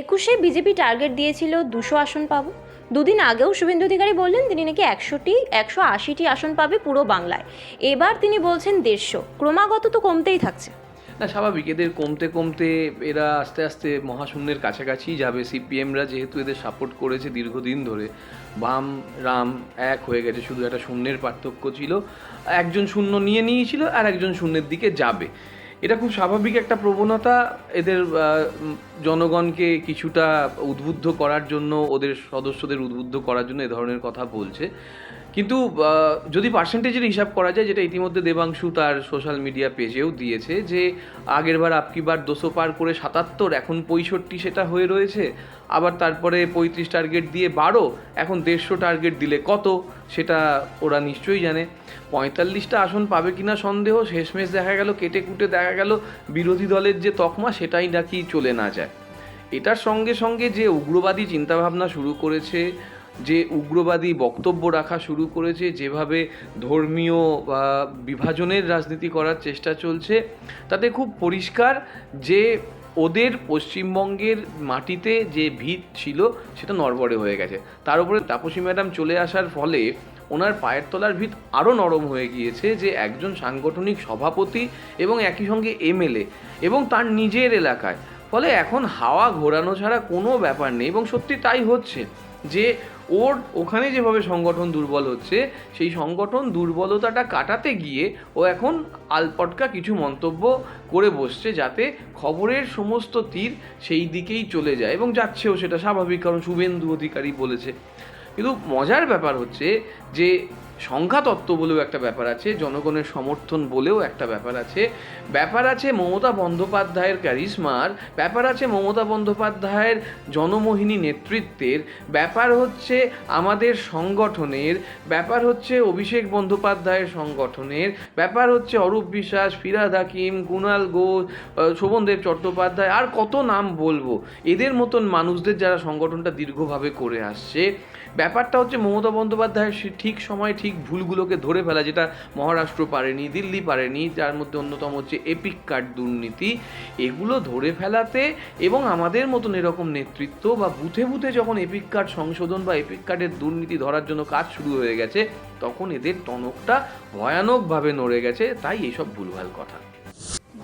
একুশে BJP target দিয়েছিল দুশো আসন পাবো। দুদিন আগেও শুভেন্দু অধিকারী বললেন তিনি নাকি একশোটি, একশো আশিটি আসন পাবে পুরো বাংলায়। এবার তিনি বলছেন দেড়শো। ক্রমাগত তো কমতেই থাকছে। না, স্বাভাবিক। এদের কমতে কমতে এরা আস্তে আস্তে মহাশূন্যের কাছাকাছি যাবে। সিপিএমরা যেহেতু এদের সাপোর্ট করেছে দীর্ঘদিন ধরে, বাম, রাম এক হয়ে গেছে, শুধু একটা শূন্যের পার্থক্য ছিল। একজন শূন্য নিয়ে নিয়েছিল আর একজন শূন্যের দিকে যাবে। এটা খুব স্বাভাবিক একটা প্রবণতা। এদের জনগণকে কিছুটা উদ্বুদ্ধ করার জন্য, ওদের সদস্যদের উদ্বুদ্ধ করার জন্য এ ধরনের কথা বলছে। কিন্তু যদি পার্সেন্টেজের হিসাব করা যায়, যেটা ইতিমধ্যে দেবাংশু তার সোশ্যাল মিডিয়া পেজেও দিয়েছে, যে আগেরবার আপকিবার দুশো পার করে সাতাত্তর, এখন পঁয়ষট্টি সেটা হয়ে রয়েছে, আবার তারপরে পঁয়ত্রিশ টার্গেট দিয়ে বারো, এখন দেড়শো টার্গেট দিলে কত, সেটা ওরা নিশ্চয়ই জানে। পঁয়তাল্লিশটা আসন পাবে কিনা সন্দেহ, শেষমেশ দেখা গেল, কেটে কুটে দেখা গেল, বিরোধী দলের যে তকমা, সেটাই নাকি চলে না যায়। এটার সঙ্গে সঙ্গে যে উগ্রবাদী চিন্তাভাবনা শুরু করেছে যে উগ্রবাদী বক্তব্য রাখা শুরু করেছে, যেভাবে ধর্মীয়, বা বিভাজনের রাজনীতি করার চেষ্টা চলছে, তাতে খুব পরিষ্কার যে ওদের পশ্চিমবঙ্গের মাটিতে যে ভিত ছিল, সেটা নড়বড়ে হয়ে গেছে। তার উপরে তাপসী ম্যাডাম চলে আসার ফলে ওনার পায়ের তলার ভিত আরও নরম হয়ে গিয়েছে যে একজন সাংগঠনিক সভাপতি এবং একই সঙ্গে এমএলএ এবং তার নিজের এলাকায়। ফলে এখন হাওয়া ঘোরানো ছাড়া কোনো ব্যাপার নেই এবং সত্যি তাই হচ্ছে যে ওর ওখানে যেভাবে সংগঠন দুর্বল হচ্ছে, সেই সংগঠন দুর্বলতাটা কাটাতে গিয়ে ও এখন আলপটকা কিছু মন্তব্য করে বসছে যাতে খবরের সমস্ত তীর সেই দিকেই চলে যায় এবং যাচ্ছেও সেটা স্বাভাবিক, কারণ শুভেন্দু অধিকারী বলেছে। কিন্তু মজার ব্যাপার হচ্ছে যে সংখ্যাতত্ত্ব বলেও একটা ব্যাপার আছে, জনগণের সমর্থন বলেও একটা ব্যাপার আছে। ব্যাপার আছে মমতা বন্দ্যোপাধ্যায়ের ক্যারিসমার ব্যাপার আছে মমতা বন্দ্যোপাধ্যায়ের জনমোহিনী নেতৃত্বের, ব্যাপার হচ্ছে আমাদের সংগঠনের, ব্যাপার হচ্ছে অভিষেক বন্দ্যোপাধ্যায়ের সংগঠনের, ব্যাপার হচ্ছে অরূপ বিশ্বাস, ফিরাদ হাকিম কুণাল ঘোষ শোভনদেব চট্টোপাধ্যায়, আর কত নাম বলব? এদের মতন মানুষদের যারা সংগঠনটা দীর্ঘভাবে করে আসছে, ব্যাপারটা হচ্ছে মমতা বন্দ্যোপাধ্যায়ের ঠিক সময় ঠিক ভুলগুলোকে ধরে ফেলা, যেটা মহারাষ্ট্র পারেনি, দিল্লি পারেনি, যার মধ্যে অন্যতম হচ্ছে এপিক কার্ড দুর্নীতি, এগুলো ধরে ফেলাতে এবং আমাদের মতন এরকম নেতৃত্ব বা বুথে বুথে যখন এপিক কার্ড সংশোধন বা এপিক কার্ডের দুর্নীতি ধরার জন্য কাজ শুরু হয়ে গেছে, তখন এদের টনকটা ভয়ানকভাবে নড়ে গেছে, তাই এইসব ভুলভাল কথা।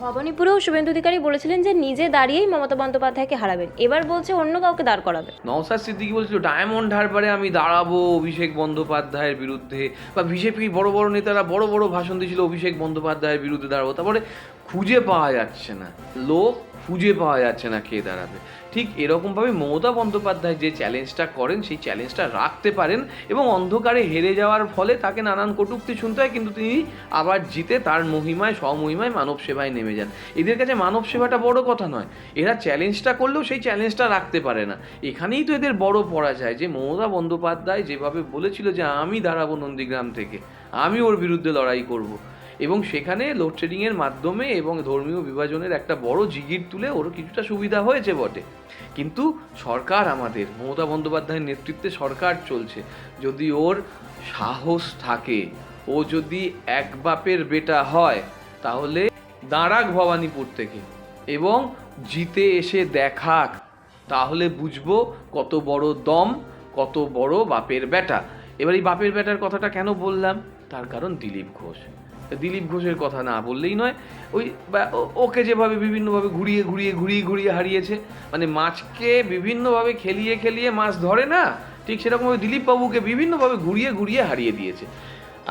ভবানীপুরেও শুভেন্দু অধিকারী বলেছিলেন যে নিজে দাঁড়িয়েই মমতা বন্দ্যোপাধ্যায়কে হারাবেন। এবার বলছে অন্য কাউকে দাঁড় করাবে নওসাদ সিদ্দিকি বলছিল, ডায়মন্ড হারবারে আমি দাঁড়াবো অভিষেক বন্দ্যোপাধ্যায়ের বিরুদ্ধে। বা বিজেপি বড় বড় নেতারা বড় বড় ভাষণ দিয়েছিল, অভিষেক বন্দ্যোপাধ্যায়ের বিরুদ্ধে দাঁড়াবো। তারপরে খুঁজে পাওয়া যাচ্ছে না। লোক খুঁজে পাওয়া যাচ্ছে না কে দাঁড়াবে ঠিক এরকমভাবে মমতা বন্দ্যোপাধ্যায় যে চ্যালেঞ্জটা করেন, সেই চ্যালেঞ্জটা রাখতে পারেন এবং অন্ধকারে হেরে যাওয়ার ফলে তাকে নানান কটূক্তি শুনতে হয়, কিন্তু তিনি আবার জিতে তার মহিমায়, স্বমহিমায় মানব সেবায় নেমে যান। এদের কাছে মানব সেবাটা বড় কথা নয়, এরা চ্যালেঞ্জটা করলেও সেই চ্যালেঞ্জটা রাখতে পারে না। এখানেই তো এদের বড় পড়া যায় যে মমতা বন্দ্যোপাধ্যায় যেভাবে বলেছিল যে, আমি দাঁড়াবো নন্দীগ্রাম থেকে, আমি ওর বিরুদ্ধে লড়াই করব। এবং সেখানে লোডশেডিংয়ের মাধ্যমে এবং ধর্মীয় বিভাজনের একটা বড় জিগির তুলে ওর কিছুটা সুবিধা হয়েছে বটে। কিন্তু সরকার আমাদের, মমতা বন্দ্যোপাধ্যায়ের নেতৃত্বে সরকার চলছে। যদি ওর সাহস থাকে, ও যদি এক বাপের বেটা হয়, তাহলে দাঁড়াক ভবানীপুর থেকে এবং জিতে এসে দেখাক। তাহলে বুঝব কত বড় দম, কত বড় বাপের বেটা। এবার এই বাপের বেটার কথাটা কেন বললাম? তার কারণ দিলীপ ঘোষ। দিলীপ ঘোষের কথা না বললেই নয়, ওই ওকে যেভাবে বিভিন্নভাবে ঘুরিয়ে ঘুরিয়ে ঘুরিয়ে ঘুরিয়ে হারিয়েছে মানে মাছকে বিভিন্নভাবে খেলিয়ে খেলিয়ে মাছ ধরে না, ঠিক সেরকমভাবে দিলীপ বাবুকে বিভিন্নভাবে ঘুরিয়ে ঘুরিয়ে হারিয়ে দিয়েছে।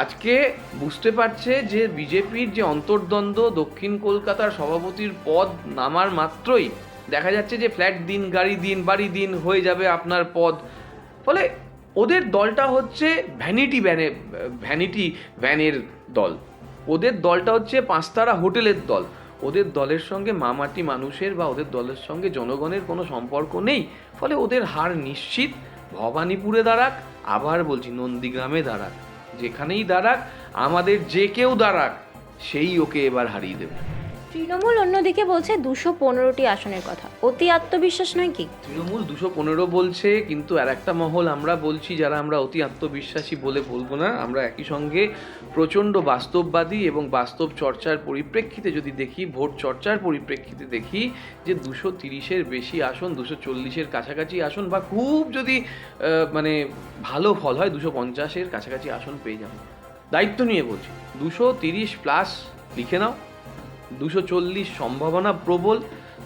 আজকে বুঝতে পারছে যে বিজেপির যে অন্তর্দ্বন্দ্ব দক্ষিণ কলকাতার সভাপতির পদ নামার মাত্রই দেখা যাচ্ছে যে ফ্ল্যাট দিন, গাড়ি দিন, বাড়ি দিন হয়ে যাবে আপনার পদ। ফলে ওদের দলটা হচ্ছে ভ্যানিটি ভ্যানে ভ্যানিটি ভ্যানের দল। ওদের দলটা হচ্ছে পাঁচতারা হোটেলের দল। ওদের দলের সঙ্গে মামাটি মানুষের বা ওদের দলের সঙ্গে জনগণের কোনো সম্পর্ক নেই। ফলে ওদের হার নিশ্চিত। ভবানীপুরে দাঁড়াক, আবার বলছি নন্দীগ্রামে দাঁড়াক। যেখানেই দাঁড়াক, আমাদের যে কেউ দাঁড়াক, সেই ওকে এবার হারিয়ে দেবে। তৃণমূল অন্যদিকে বলছে দুশো পনেরোটি আসনের কথা। অতি আত্মবিশ্বাস নয় কি? তৃণমূল দুশো পনেরো বলছে, কিন্তু আর একটা মহল আমরা বলছি, যারা আমরা অতি আত্মবিশ্বাসী বলে বলব না, আমরা একই সঙ্গে প্রচণ্ড বাস্তববাদী এবং বাস্তব চর্চার পরিপ্রেক্ষিতে যদি দেখি, ভোট চর্চার পরিপ্রেক্ষিতে দেখি, যে দুশো তিরিশের বেশি আসন, দুশো চল্লিশের কাছাকাছি আসন, বা খুব যদি মানে ভালো ফল হয়, দুশো পঞ্চাশের কাছাকাছি আসন পেয়ে যাব। দায়িত্ব নিয়ে বলছি। দুশো তিরিশ প্লাস লিখে নাও। দুশো চল্লিশ সম্ভাবনা প্রবল,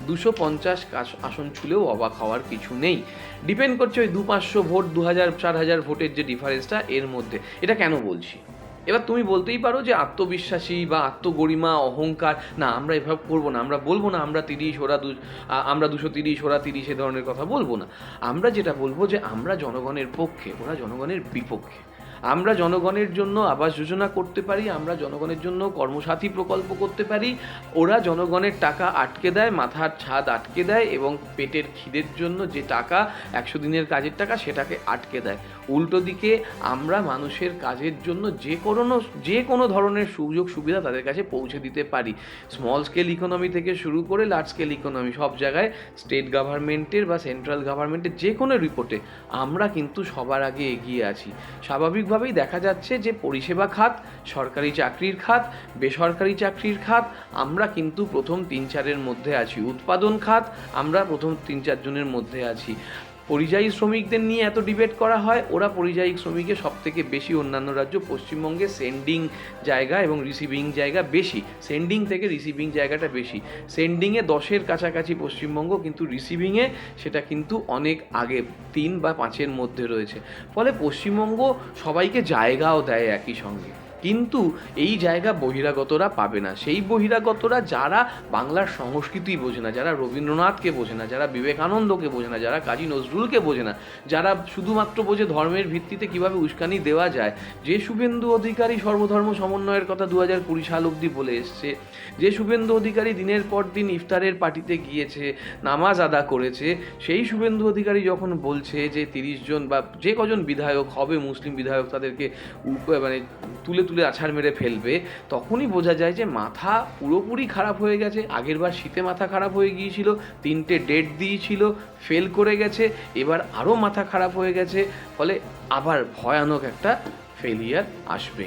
দুশো পঞ্চাশ আসন ছুলেও অবাক হওয়ার কিছু নেই। ডিপেন্ড করছে ওই দু পাঁচশো ভোট দু হাজার চার হাজার ভোটের যে ডিফারেন্সটা এর মধ্যে। এটা কেন বলছি? এবার তুমি বলতেই পারো যে আত্মবিশ্বাসী বা আত্মগরিমা, অহংকার, না, আমরা এভাবে করব না, আমরা বলব না, আমরা তিরিশ, ওরা দু আমরা দুশো তিরিশ, ওরা তিরিশ এ ধরনের কথা বলব না। আমরা যেটা বলব যে আমরা জনগণের পক্ষে, ওরা জনগণের বিপক্ষে। আমরা জনগণের জন্য আবাস যোজনা করতে পারি, আমরা জনগণের জন্য কর্মসাথী প্রকল্প করতে পারি, ওরা জনগণের টাকা আটকে দেয়, মাথার ছাদ আটকে দেয় এবং পেটের খিদের জন্য যে টাকা, একশো দিনের কাজের টাকা সেটাকে আটকে দেয়। উল্টো দিকে আমরা মানুষের কাজের জন্য যে কোনো যে কোনো ধরনের সুযোগ সুবিধা তাদের কাছে পৌঁছে দিতে পারি। স্মল স্কেল ইকোনমি থেকে শুরু করে লার্জ স্কেল ইকোনমি সব জায়গায় স্টেট গভর্নমেন্টের বা সেন্ট্রাল গভর্নমেন্টের যে কোনো রিপোর্টে আমরা কিন্তু সবার আগে এগিয়ে আছি। স্বাভাবিকভাবেই দেখা যাচ্ছে যে পরিষেবা খাত, সরকারি চাকরির খাত, বেসরকারি চাকরির খাত, আমরা কিন্তু প্রথম তিন চারের মধ্যে আছি। উৎপাদন খাত, আমরা প্রথম তিন চারজনের মধ্যে আছি। পরিযায়ী শ্রমিকদের নিয়ে এত ডিবেট করা হয়, ওরা পরিযায়ী শ্রমিকের সব থেকে বেশি অন্যান্য রাজ্য পশ্চিমবঙ্গে সেন্ডিং জায়গা এবং রিসিভিং জায়গা বেশি। সেন্ডিং থেকে রিসিভিং জায়গাটা বেশি। সেন্ডিংয়ে দশের কাছাকাছি পশ্চিমবঙ্গ, কিন্তু রিসিভিংয়ে সেটা কিন্তু অনেক আগে, তিন বা পাঁচের মধ্যে রয়েছে। ফলে পশ্চিমবঙ্গ সবাইকে জায়গাও দেয় একই সঙ্গে। কিন্তু এই জায়গা বহিরাগতরা পাবে না। সেই বহিরাগতরা যারা বাংলার সংস্কৃতি বোঝে না, যারা রবীন্দ্রনাথকে বোঝে না, যারা বিবেকানন্দকে বোঝে না, যারা কাজী নজরুলকে বোঝে না, যারা শুধুমাত্র বোঝে ধর্মের ভিত্তিতে কীভাবে উস্কানি দেওয়া যায়, যে শুভেন্দু অধিকারী সর্বধর্ম সমন্বয়ের কথা দু হাজার কুড়ি সাল অবধি বলে এসছে, যে শুভেন্দু অধিকারী দিনের পর দিন ইফতারের পার্টিতে গিয়েছে, নামাজ আদা করেছে, সেই শুভেন্দু অধিকারী যখন বলছে যে তিরিশ জন বা যে কজন বিধায়ক হবে, মুসলিম বিধায়ক তাদেরকে মানে তুলে তুলে আছাড় মেরে ফেলবে, তখনই বোঝা যায় যে মাথা পুরোপুরি খারাপ হয়ে গেছে। আগের বার শীতে মাথা খারাপ হয়ে গিয়েছিল, তিনটে ডেট দিয়েছিল, ফেল করে গেছে, এবার আরও মাথা খারাপ হয়ে গেছে, ফলে আবার ভয়ানক একটা ফেলিয়ার আসবে।